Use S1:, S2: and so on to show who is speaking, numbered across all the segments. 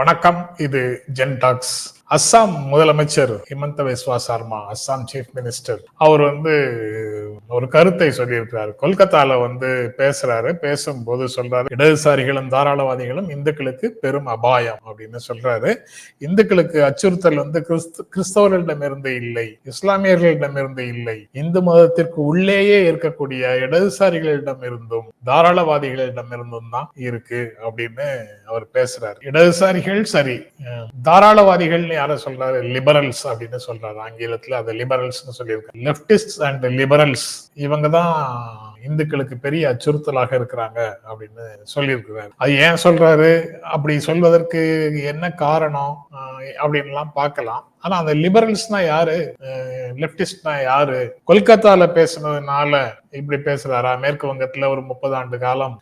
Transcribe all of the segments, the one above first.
S1: வணக்கம். இது ஜென்டாக்ஸ். அஸ்ஸாம் முதலமைச்சர் ஹிமந்த விஸ்வா சர்மா அஸ்ஸாம் சீஃப் மினிஸ்டர் அவர் வந்து ஒரு கருத்தை சொல்லியிருக்கிறார். கொல்கத்தால வந்து பேசுறாரு பேசும்போது சொல்றாரு இடதுசாரிகளும் தாராளவாதிகளும் இந்துக்களுக்கு பெரும் அபாயம் அப்படின்னு சொல்றாரு. இந்துக்களுக்கு அச்சுறுத்தல் வந்து கிறிஸ்து கிறிஸ்தவர்களிடமிருந்து இல்லை இஸ்லாமியர்களிடமிருந்து இல்லை. இந்து மதத்திற்கு உள்ளேயே இருக்கக்கூடிய இடதுசாரிகளிடம் இருந்தும் தாராளவாதிகளிடமிருந்தும் தான் இருக்கு அப்படின்னு அவர் பேசுறாரு. இடதுசாரிகள் சரி தாராளவாதிகள் யார சொல்றாரு? லிபரல்ஸ் அப்படின்னு சொல்றாரு. ஆங்கிலத்துல அது லிபரல்ஸ் சொல்லியிருக்காரு. லெப்டிஸ்ட் அண்ட் லிபரல்ஸ் இவங்க தான் இந்துக்களுக்கு பெரிய அச்சுறுத்தலாக இருக்கிறாங்க அப்படின்னு சொல்லியிருக்கிறாரு. அது ஏன் சொல்றாரு? அப்படி சொல்வதற்கு என்ன காரணம்? அப்படின்லாம் பார்க்கலாம். ஆனா அந்த லிபரல்ஸ்னா யாரு? லெப்டிஸ்ட்னா யாரு? கொல்கத்தால பேசுனதுனால இப்படி பேசுறாரா? மேற்கு வங்கத்துல ஒரு முப்பது ஆண்டு காலம்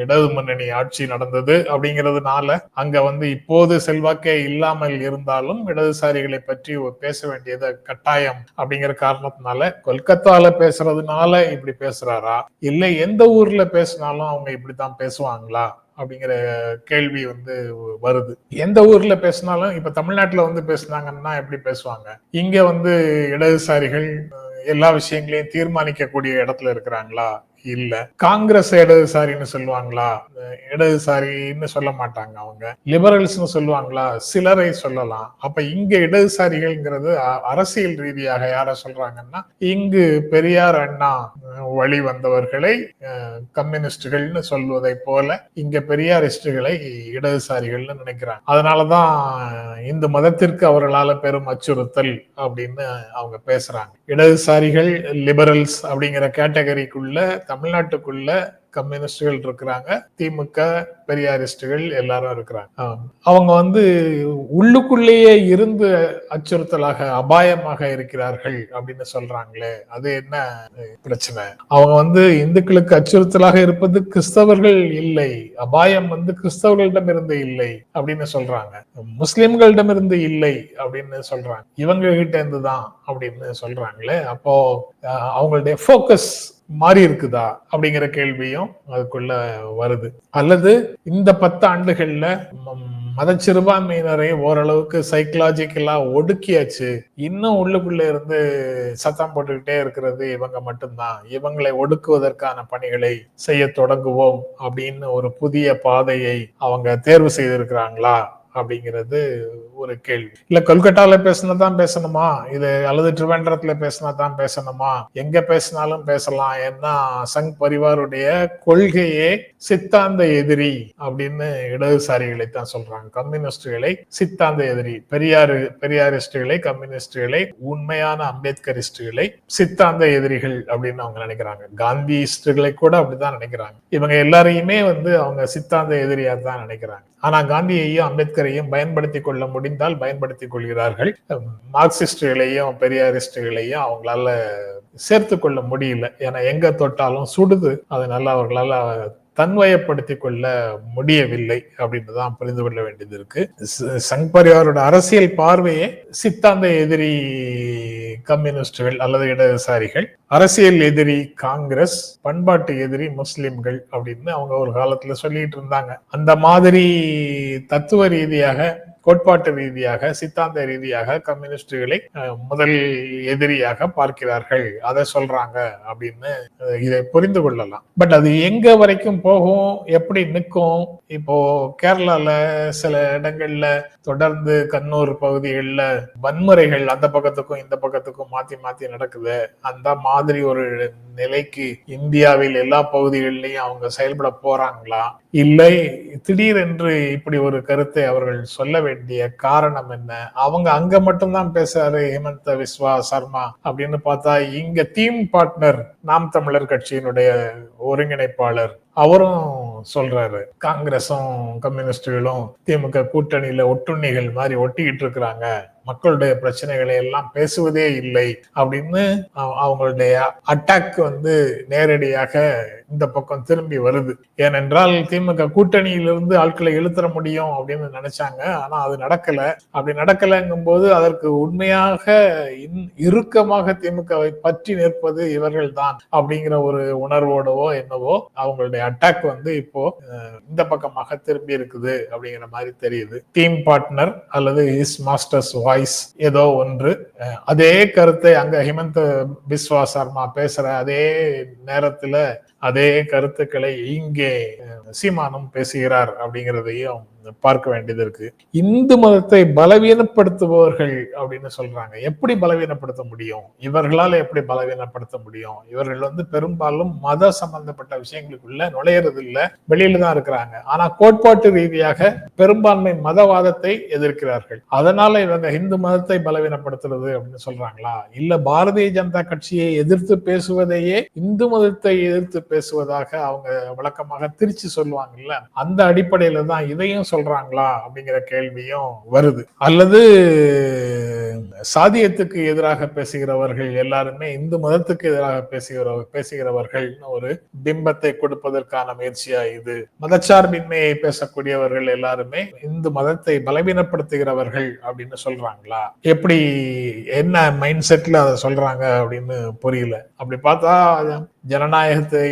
S1: இடது முன்னணி ஆட்சி நடந்தது அப்படிங்கிறதுனால அங்க வந்து இப்போது செல்வாக்கே இல்லாமல் இருந்தாலும் இடதுசாரிகளை பற்றி பேச வேண்டியது கட்டாயம் அப்படிங்கிற காரணத்தினால கொல்கத்தால பேசுறதுனால இப்படி பேசுறாரா? இல்லை எந்த ஊர்ல பேசினாலும் அவங்க இப்படித்தான் பேசுவாங்களா? அப்படிங்கிற கேள்வி வந்து வருது. எந்த ஊர்ல பேசினாலும் இப்ப தமிழ்நாட்டுல வந்து பேசினாங்கன்னா எப்படி பேசுவாங்க? இங்க வந்து இடதுசாரிகள் எல்லா விஷயங்களையும் தீர்மானிக்கக்கூடிய இடத்துல இருக்கிறாங்களா? இல்ல. காங்கிரஸ் இடதுசாரின்னு சொல்லுவாங்களா? இடதுசாரின்னு சொல்ல மாட்டாங்க அவங்க. லிபரல்ஸ்னு சொல்லுவாங்களா? சிலரை சொல்லலாம். அப்ப இங்க இடதுசாரிகள்ங்கிறது அரசியல் ரீதியாக யார சொல்றாங்கன்னா இங்கு பெரியார் அண்ணா வழி வந்தவர்களை கம்யூனிஸ்டுகள்னு சொல்வதை போல இங்க பெரியாரிஸ்டுகளை இடதுசாரிகள்னு நினைக்கிறாங்க. அதனாலதான் இந்து மதத்திற்கு அவர்களால பெரும் அச்சுறுத்தல் அப்படின்னு அவங்க பேசுறாங்க. இடதுசாரிகள் லிபரல்ஸ் அப்படிங்கிற கேட்டகரிக்குள்ள தமிழ்நாட்டுக்குள்ள கம்யூனிஸ்டுகள் இருக்கிறாங்க திமுக பெரியாரிஸ்டுகள் எல்லாரும் இருக்கிறாங்க. அவங்க வந்து உள்ளுக்குள்ளேயே இருந்து அச்சுறுத்தலாக அபாயமாக இருக்கிறார்கள் அப்படின்னு சொல்றாங்களே அது என்ன பிரச்சனை? அவங்க வந்து இந்துக்களுக்கு அச்சுறுத்தலாக இருப்பது கிறிஸ்தவர்கள் இல்லை அபாயம் வந்து கிறிஸ்தவர்களிடம் இருந்து இல்லை அப்படின்னு சொல்றாங்க. முஸ்லிம்களிடம் இருந்து இல்லை அப்படின்னு சொல்றாங்க. இவங்க கிட்ட இருந்து தான் அப்படின்னு சொல்றாங்களே அப்போ அவங்களுடைய ஃபோக்கஸ் மாறி இருக்குதா அப்படிங்கிற கேள்வியும் அதுக்குள்ள வருது. அல்லது இந்த பத்து ஆண்டுகள்ல மத சிறுபான்மையினரை ஓரளவுக்கு சைக்கலாஜிக்கலா ஒடுக்கியாச்சு. இன்னும் உள்ளுக்குள்ள இருந்து சத்தம் போட்டுக்கிட்டே இருக்கிறது இவங்க மட்டும்தான். இவங்களை ஒடுக்குவதற்கான பணிகளை செய்ய தொடங்குவோம் அப்படின்னு ஒரு புதிய பாதையை அவங்க தேர்வு செய்திருக்கிறாங்களா அப்படிங்கிறது ஒரு கேள்வி. இல்ல கொல்கட்டால பேசினா தான் பேசணுமா? இது அல்லது திருவேண்டரத்துல பேசினா தான் பேசணுமா? எங்க பேசினாலும் பேசலாம். ஏன்னா சங் பரிவாருடைய கொள்கையே சித்தாந்த எதிரி அப்படின்னு இடதுசாரிகளை தான் சொல்றாங்க. கம்யூனிஸ்டுகளை சித்தாந்த எதிரி. பெரியாரு பெரியாரிஸ்டுகளை கம்யூனிஸ்டுகளை உண்மையான அம்பேத்கரிஸ்டுகளை சித்தாந்த எதிரிகள் அப்படின்னு அவங்க நினைக்கிறாங்க. காந்தியிஸ்டுகளை கூட அப்படிதான் நினைக்கிறாங்க. இவங்க எல்லாரையுமே வந்து அவங்க சித்தாந்த எதிரியா தான் நினைக்கிறாங்க. ஆனா காந்தியையும் அம்பேத்கரையும் பயன்படுத்தி கொள்ள முடியும் முடிந்தால் பயன்படுத்தி கொள்கிறார்கள். மார்க்சிஸ்டுகளையும் பெரியாரிஸ்டுகளையும் அவங்களால சேர்த்து கொள்ள முடியல. ஏன்னா எங்க தொட்டாலும் சுடுது. அதனால அவர்களால தன்வயப்படுத்தி கொள்ள முடியவில்லை அப்படின்னு தான் புரிந்து கொள்ள வேண்டியது இருக்கு. சங் பரிவாரோட அரசியல் பார்வையே சித்தாந்த எதிரி கம்யூனிஸ்டுகள் அல்லது இடதுசாரிகள் அரசியல் எதிரி காங்கிரஸ் பண்பாட்டு எதிரி முஸ்லிம்கள் அப்படின்னு அவங்க ஒரு காலத்துல சொல்லிட்டு இருந்தாங்க. அந்த மாதிரி தத்துவ ரீதியாக கோட்பாட்டு ரீதியாக சித்தாந்த ரீதியாக கம்யூனிஸ்டுகளை முதல் எதிரியாக பார்க்கிறார்கள். அதை சொல்றாங்க அப்படின்னு இதை புரிந்து கொள்ளலாம். பட் அது எங்க வரைக்கும் போகும் எப்படி நிற்கும் இப்போ கேரளால சில இடங்கள்ல தொடர்ந்து கண்ணூர் பகுதிகளில் வன்முறைகள் அந்த பக்கத்துக்கும் இந்த பக்கத்துக்கும் மாத்தி மாத்தி நடக்குது. அந்த மாதிரி ஒரு நிலைக்கு இந்தியாவில் எல்லா பகுதிகளிலையும் அவங்க செயல்பட போறாங்களா? இல்லை திடீரென்று இப்படி ஒரு கருத்தை அவர்கள் சொல்ல வேண்டிய காரணம் என்ன? அவங்க அங்க மட்டும்தான் பேசுறாரு ஹேமந்த விஸ்வா சர்மா அப்படின்னு பார்த்தா இங்க தீம் பார்ட்னர் நாம் தமிழர் கட்சியினுடைய ஒருங்கிணைப்பாளர் அவரும் சொல்றாரு காங்கிரஸும் கம்யூனிஸ்டுகளும் திமுக கூட்டணியில ஒட்டுண்ணிகள் மாதிரி ஒட்டிக்கிட்டு இருக்கிறாங்க. மக்களுடைய பிரச்சனைகளை எல்லாம் பேசுவதே இல்லை அப்படின்னு அவங்களுடைய அட்டாக் வந்து நேரடியாக இந்த பக்கம் திரும்பி வருது. ஏனென்றால் திமுக கூட்டணியிலிருந்து ஆட்களை இழுத்துற முடியும் அப்படின்னு நினைச்சாங்க. ஆனா அது நடக்கல. அப்படி நடக்கலைங்கும் போது அதற்கு உண்மையாக இன்- இறுக்கமாக திமுகவை பற்றி நிற்பது இவர்கள் தான் அப்படிங்கிற ஒரு உணர்வோடவோ என்னவோ அவங்களுடைய அட்டாக் வந்து இப்போ இந்த பக்கமாக திரும்பி இருக்குது அப்படிங்கிற மாதிரி தெரியுது. டீம் பார்ட்னர் அல்லது இஸ் மாஸ்டர்ஸ் வாய்ஸ் ஏதோ ஒன்று. அதே கருத்தை அங்க ஹிமந்த் பிஸ்வா சர்மா பேசுற அதே நேரத்துல அதே கருத்துக்களை இங்கே சீமானும் பேசுகிறார் அப்படிங்கிறதையும் பார்க்க வேண்டியது இருக்கு. இந்து மதத்தை பலவீனப்படுத்துபவர்கள் அப்படின்னு சொல்றாங்க. எப்படி பலவீனப்படுத்த முடியும்? இவர்களால எப்படி பலவீனப்படுத்த முடியும்? இவர்கள் வந்து பெரும்பாலும் மத சம்பந்தப்பட்ட விஷயங்களுக்குள்ள நுழையிறது இல்ல வெளியில தான் இருக்கிறாங்க. ஆனா கோட்பாட்டு ரீதியாக பெரும்பான்மை மதவாதத்தை எதிர்க்கிறார்கள். அதனால இவங்க இந்து மதத்தை பலவீனப்படுத்துறது அப்படின்னு சொல்றாங்களா? இல்ல பாரதிய ஜனதா கட்சியை எதிர்த்து பேசுவதையே இந்து மதத்தை எதிர்த்து பேசுவதாக அவங்க வழக்கமாக திருச்சி சொல்லுவாங்கல்ல அந்த அடிப்படையில தான் இதையும் சொல்றாங்களா அப்படிங்கிற கேள்வியும் வருது. அல்லது சாதியத்துக்கு எதிராக பேசுகிறவர்கள் எல்லாருமே இந்து மதத்துக்கு எதிராக பேசுகிற பேசுகிறவர்கள் ஒரு பிம்பத்தை கொடுப்பதற்கான முயற்சியா இது. மதச்சார்பின்மையை பேசக்கூடியவர்கள் எல்லாருமே இந்து மதத்தை பலவீனப்படுத்துகிறவர்கள் அப்படின்னு சொல்றாங்களா? எப்படி என்ன மைண்ட் செட்ல அதை சொல்றாங்க அப்படின்னு புரியல. அப்படி பார்த்தா ஜனநாயகத்தை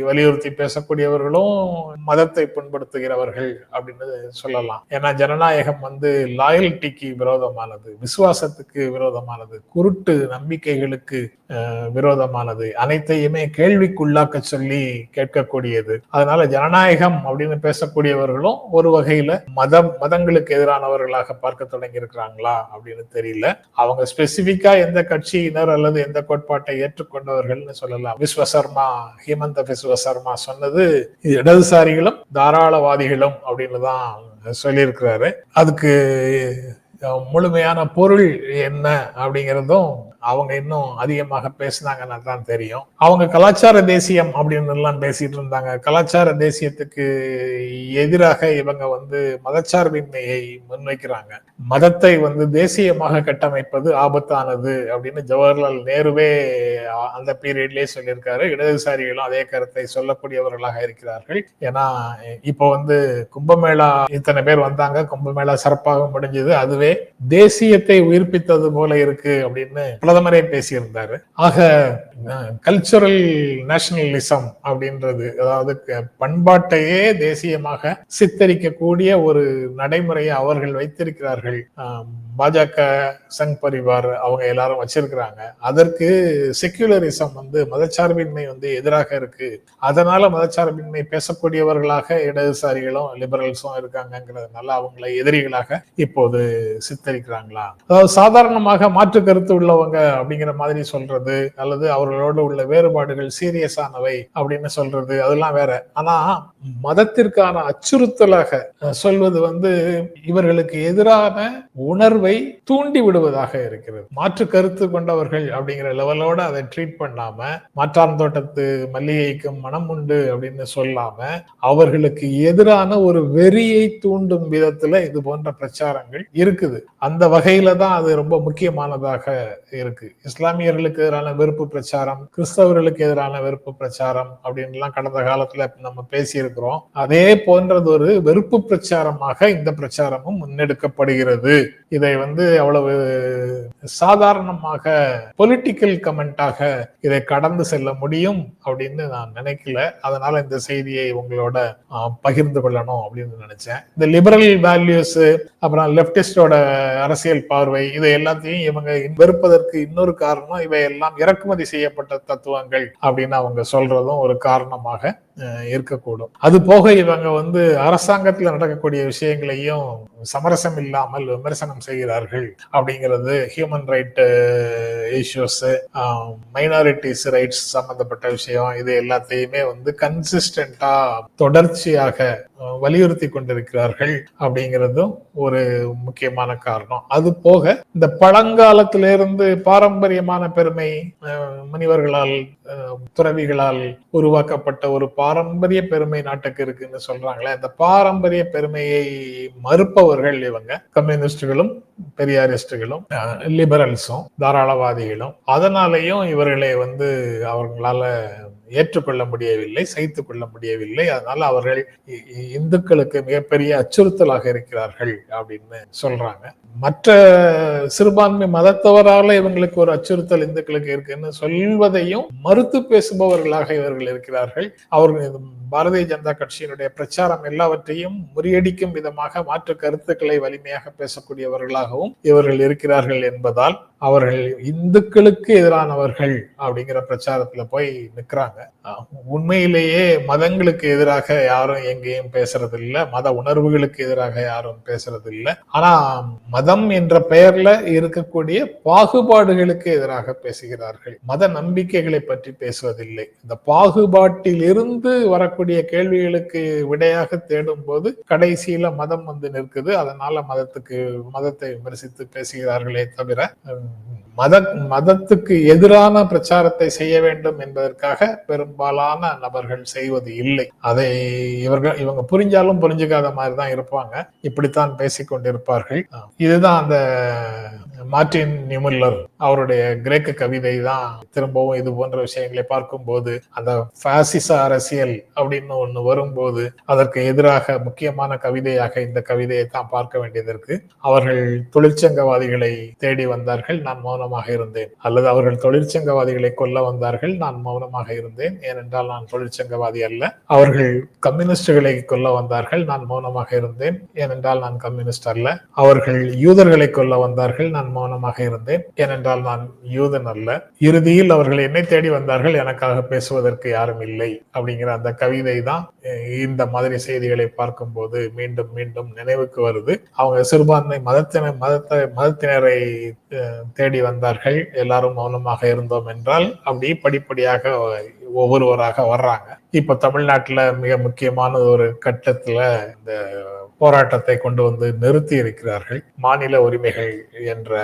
S1: வலியுறுத்தி பேசக்கூடியவர்களும் மதத்தை புண்படுத்துகிறவர்கள் அப்படின்னு சொல்லலாம். ஏன்னா ஜனநாயகம் வந்து லாயல்ட்டிக்கு விரோதமானது. விசுவாச விசுவாசத்துக்கு விரோதமானது குருட்டு நம்பிக்கைகளுக்கு விரோதமானது. அனைத்தையுமே கேள்விக்குள்ளாக்க சொல்லி கேட்கக்கூடியது. அதனால ஜனநாயகம் அப்படின்னு பேசக்கூடியவர்களும் ஒரு வகையில மதம் மதங்களுக்கு எதிரானவர்களாக பார்க்க தொடங்கி இருக்கிறாங்களா அப்படின்னு தெரியல. அவங்க ஸ்பெசிபிக்கா எந்த கட்சியினர் அல்லது எந்த கோட்பாட்டை ஏற்றுக்கொண்டவர்கள்னு சொல்லலாம். விஸ்வசர்மா ஹேமந்த விஸ்வசர்மா சொன்னது இடதுசாரிகளும் தாராளவாதிகளும் அப்படின்னு தான் சொல்லியிருக்கிறாரு. அதுக்கு முழுமையான பொருள் என்ன அப்படிங்கிறதும் அவங்க இன்னும் அதிகமாக பேசினாங்கன்னா தான் தெரியும். அவங்க கலாச்சார தேசியம் அப்படின்னு எல்லாம் பேசிட்டு இருந்தாங்க. கலாச்சார தேசியத்துக்கு எதிராக இவங்க வந்து மதச்சார்பின்மையை முன்வைக்கிறாங்க. மதத்தை வந்து தேசியமாக கட்டமைப்பது ஆபத்தானது அப்படின்னு ஜவஹர்லால் நேருவே அந்த பீரியட்லயே சொல்லியிருக்காரு. இடதுசாரிகளும் அதே கருத்தை சொல்லக்கூடியவர்களாக இருக்கிறார்கள். ஏன்னா இப்போ வந்து கும்பமேளா இத்தனை பேர் வந்தாங்க. கும்பமேளா சிறப்பாக முடிஞ்சது. அதுவே தேசியத்தை உயிர்ப்பித்தது போல இருக்கு அப்படின்னு பிரதமரே பேசியிருந்தாரு. ஆக கல்ச்சுரல் நேஷனலிசம் அப்படின்றது அதாவது பண்பாட்டையே தேசியமாக சித்தரிக்கக்கூடிய ஒரு நடைமுறையை அவர்கள் வைத்திருக்கிறார்கள். பாஜக சங் பரிவார் அவங்க எல்லாரும் வச்சிருக்கிறாங்க. அதற்கு செக்யூலரிசம் வந்து மதச்சார்பின்மை வந்து எதிராக இருக்கு. அதனால மதச்சார்பின்மை பேசக்கூடியவர்களாக இடதுசாரிகளும் லிபரல்ஸும் இருக்காங்கங்கிறதுனால அவங்களை எதிரிகளாக இப்போது சித்தரிக்கிறாங்களா? அதாவது சாதாரணமாக மாற்று கருத்து உள்ளவங்க அப்படிங்கிற மாதிரி சொல்றது அல்லது அவர்களோடு உள்ள வேறுபாடுகள் சீரியஸானவை அப்படின்னு சொல்றது அதெல்லாம் வேற. ஆனா மதத்திற்கான அச்சுறுத்தலாக சொல்வது வந்து இவர்களுக்கு எதிரான உணர்வை தூண்டி விடுவதாக இருக்கிறது. மாற்று கருத்து கொண்டவர்கள் அப்படிங்கிற லெவலோட அதை ட்ரீட் பண்ணாம மாற்றான் தோட்டத்து மல்லிகைக்கும் மனம் உண்டு அப்படின்னு சொல்லாம அவர்களுக்கு எதிரான ஒரு வெறியை தூண்டும் விதத்துல இது போன்ற பிரச்சாரங்கள் இருக்குது. அந்த வகையில தான் அது ரொம்ப முக்கியமானதாக இருக்கு. இஸ்லாமியர்களுக்கு எதிரான வெறுப்பு பிரச்சாரம் கிறிஸ்தவர்களுக்கு எதிரான வெறுப்பு பிரச்சாரம் அப்படின்லாம் கடந்த காலத்துல நம்ம பேசியிருக்கிறோம். அதே போன்றது ஒரு வெறுப்பு பிரச்சாரமாக இந்த பிரச்சாரமும் முன்னெடுக்கப்படுகிறது. இதை வந்து அவ்வளவு சாதாரணமாக பொலிட்டிக்கல் கமெண்டாக இதை கடந்து செல்ல முடியும் அப்படின்னு நான் நினைக்கல. அதனால இந்த செய்தியை உங்களோட பகிர்ந்து கொள்ளணும் அப்படின்னு நினைச்சேன். இந்த லிபரல் வேல்யூஸ் அப்புறம் லெப்டிஸ்டோட அரசியல் பார்வை இதை எல்லாத்தையும் இவங்க வெறுப்பதற்கு இன்னொரு காரணம் இவை எல்லாம் இறக்குமதி செய்யப்பட்ட தத்துவங்கள் அப்படின்னு அவங்க சொல்றதும் ஒரு காரணமாக அஹ், இருக்கக்கூடும். அது போக இவங்க வந்து அரசாங்கத்துல நடக்கக்கூடிய விஷயங்களையும் சமரசம் இல்லாமல் விமர்சனம் செய்கிறார்கள் அப்படிங்கிறது human right issues minorities rights சம்பந்தப்பட்ட விஷயம் இது எல்லாத்தையுமே வந்து கன்சிஸ்டண்டா தொடர்ச்சியாக uh, வலியுறுத்தி கொண்டிருக்கிறார்கள் அப்படிங்கிறதும் ஒரு முக்கியமான காரணம். அது போக இந்த பழங்காலத்திலிருந்து பாரம்பரியமான பெருமை uh, முனிவர்களால் துறவிகளால் உருவாக்கப்பட்ட ஒரு பாரம்பரிய பெருமை நாட்டுக்கு இருக்குன்னு சொல்றாங்களே அந்த பாரம்பரிய பெருமையை மறுப்பவர்கள் இவங்க. கம்யூனிஸ்டுகளும் பெரியாரிஸ்டுகளும் லிபரல்ஸும் தாராளவாதிகளும். அதனாலேயும் இவர்களை வந்து அவர்களால ஏற்றுக்கொள்ள முடியவில்லை சகித்து கொள்ள முடியவில்லை. அதனால அவர்கள் இந்துக்களுக்கு மிகப்பெரிய அச்சுறுத்தலாக இருக்கிறார்கள் அப்படின்னு சொல்றாங்க. மற்ற சிறுபான்மை மதத்தவரால இவங்களுக்கு ஒரு அச்சுறுத்தல் இந்துக்களுக்கு இருக்குன்னு சொல்வதையும் மறுத்து பேசுபவர்களாக இவர்கள் இருக்கிறார்கள். அவர்கள் பாரதிய ஜனதா கட்சியினுடைய பிரச்சாரம் எல்லாவற்றையும் முறியடிக்கும் விதமாக மாற்று கருத்துக்களை வலிமையாக பேசக்கூடியவர்களாகவும் இவர்கள் இருக்கிறார்கள் என்பதால் அவர்கள் இந்துக்களுக்கு எதிரானவர்கள் அப்படிங்கிற பிரச்சாரத்துல போய் நிற்கிறாங்க உண்மையிலேயே மதங்களுக்கு எதிராக யாரும் எங்கேயும் பேசுறது மத உணர்வுகளுக்கு எதிராக யாரும் பேசுறது இல்ல ஆனா மதம் என்ற பெயர்ல இருக்கக்கூடிய பாகுபாடுகளுக்கு எதிராக பேசுகிறார்கள். மத நம்பிக்கைகளை பற்றி பேசுவதில்லை. இந்த பாகுபாட்டில் இருந்து வரக்கூடிய கேள்விகளுக்கு விடையாக தேடும் போது கடைசியில மதம் வந்து நிற்குது. அதனால மதத்துக்கு மதத்தை விமர்சித்து பேசுகிறார்களே தவிர மத மதத்துக்கு எதிரான பிரச்சாரத்தை செய்ய வேண்டும் என்பதற்காக பெரும்பாலான நபர்கள் செய்வது இல்லை. அதை இவர்கள் இவங்க புரிஞ்சாலும் புரிஞ்சுக்காத மாதிரி தான் இருப்பாங்க. இப்படித்தான் பேசிக்கொண்டிருப்பார்கள். இதுதான் அந்த மார்டின் நிமுல்லர் அவருடைய கிரேக்க கவிதை தான் திரும்பவும் இது போன்ற விஷயங்களை பார்க்கும்போது அந்த பாசிச அரசியல் அப்படின்னு ஒண்ணு வரும்போது அதற்கு எதிராக முக்கியமான கவிதையாக இந்த கவிதையை தான் பார்க்க வேண்டியது இருக்கு. அவர்கள் தொழிற்சங்கவாதிகளை தேடி வந்தார்கள் நான் மௌனமாக இருந்தேன். அல்லது அவர்கள் தொழிற்சங்கவாதிகளை கொல்ல வந்தார்கள் நான் மௌனமாக இருந்தேன். ஏனென்றால் நான் தொழிற்சங்கவாதி அல்ல. அவர்கள் கம்யூனிஸ்டுகளை கொல்ல வந்தார்கள் நான் மௌனமாக இருந்தேன். ஏனென்றால் நான் கம்யூனிஸ்ட் அல்ல. அவர்கள் யூதர்களை கொல்ல வந்தார்கள் நான் மௌனமாக இருந்தேன். ஏனென்றால் நான் யூதன் அல்ல. இறுதியில் அவர்கள் என்னை தேடி வந்தார்கள் எனக்காக பேசுவதற்கு யாரும் இல்லை அப்படிங்கிற அந்த கவிதை தான் இந்த மாதிரி செய்திகளை பார்க்கும்போது மீண்டும் மீண்டும் நினைவுக்கு வருது. அவங்க சிறுபான்மை மதத்தினர் மதத்தை மதத்தினரை தேடி வந்தார்கள். எல்லாரும் மௌனமாக இருந்தோம் என்றால் அப்படி படிப்படியாக ஒவ்வொருவராக வர்றாங்க. இப்ப தமிழ்நாட்டுல மிக முக்கியமான ஒரு கட்டத்துல இந்த போராட்டத்தை கொண்டு வந்து நிறுத்தி இருக்கிறார்கள். மாநில உரிமைகள் என்ற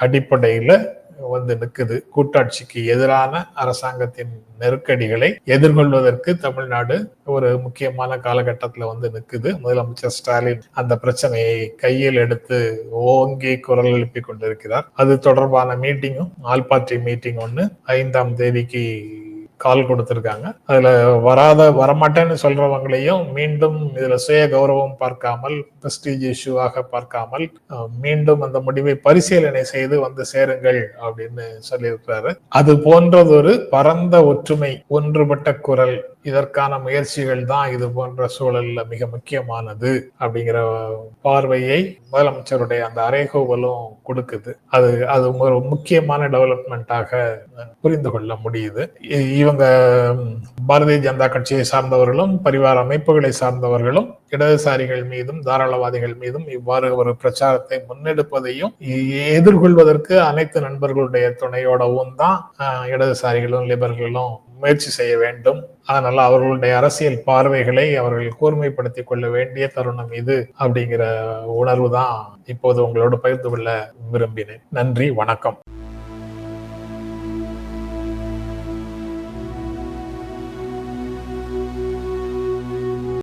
S1: அடிப்படையில வந்து நிற்குது கூட்டாட்சிக்கு எதிரான அரசாங்கத்தின் நெருக்கடிகளை எதிர்கொள்வதற்கு தமிழ்நாடு ஒரு முக்கியமான காலகட்டத்தில் வந்து நிற்குது முதலமைச்சர் ஸ்டாலின் அந்த பிரச்சனையை கையில் எடுத்து ஓங்கி குரல் எழுப்பி கொண்டிருக்கிறார். அது தொடர்பான மீட்டிங்கும் ஆல்பாட்டி மீட்டிங் ஒன்று ஐந்தாம் தேதிக்கு கால் கொடுத்திருக்காங்க. அதுல வராத வரமாட்டேன்னு சொல்றவங்களையும் மீண்டும் இதுல சுய கௌரவம் பார்க்காமல் பிரஸ்டீஜ் இஷ்யூவாக பார்க்காமல் மீண்டும் அந்த முடிவை பரிசீலனை செய்து வந்து சேருங்கள் அப்படின்னு சொல்லியிருக்கிறாரு. அது போன்றதொரு பரந்த ஒற்றுமை ஒன்றுபட்ட குரல் இதற்கான முயற்சிகள் தான் இது போன்ற சூழல்ல மிக முக்கியமானது அப்படிங்கிற பார்வையை முதலமைச்சருடைய அந்த அறைகோவலும் கொடுக்குது. அது அது ஒரு முக்கியமான டெவலப்மெண்ட்டாக புரிந்து கொள்ள முடியுது. இவங்க பாரதிய ஜனதா கட்சியை சார்ந்தவர்களும் பரிவார அமைப்புகளை சார்ந்தவர்களும் இடதுசாரிகள் மீதும் தாராளவாதிகள் மீதும் இவ்வாறு ஒரு பிரச்சாரத்தை முன்னெடுப்பதையும் எதிர்கொள்வதற்கு அனைத்து நண்பர்களுடைய துணையோடவும் தான் இடதுசாரிகளும் லிபர்களும் முயற்சி செய்ய வேண்டும். அதனால அவர்களுடைய அரசியல் பார்வைகளை அவர்கள் கூர்மைப்படுத்திக் கொள்ள வேண்டிய தருணம் இது அப்படிங்கிற உணர்வு தான் இப்போது உங்களோடு பகிர்ந்து கொள்ள விரும்பினேன். நன்றி வணக்கம்.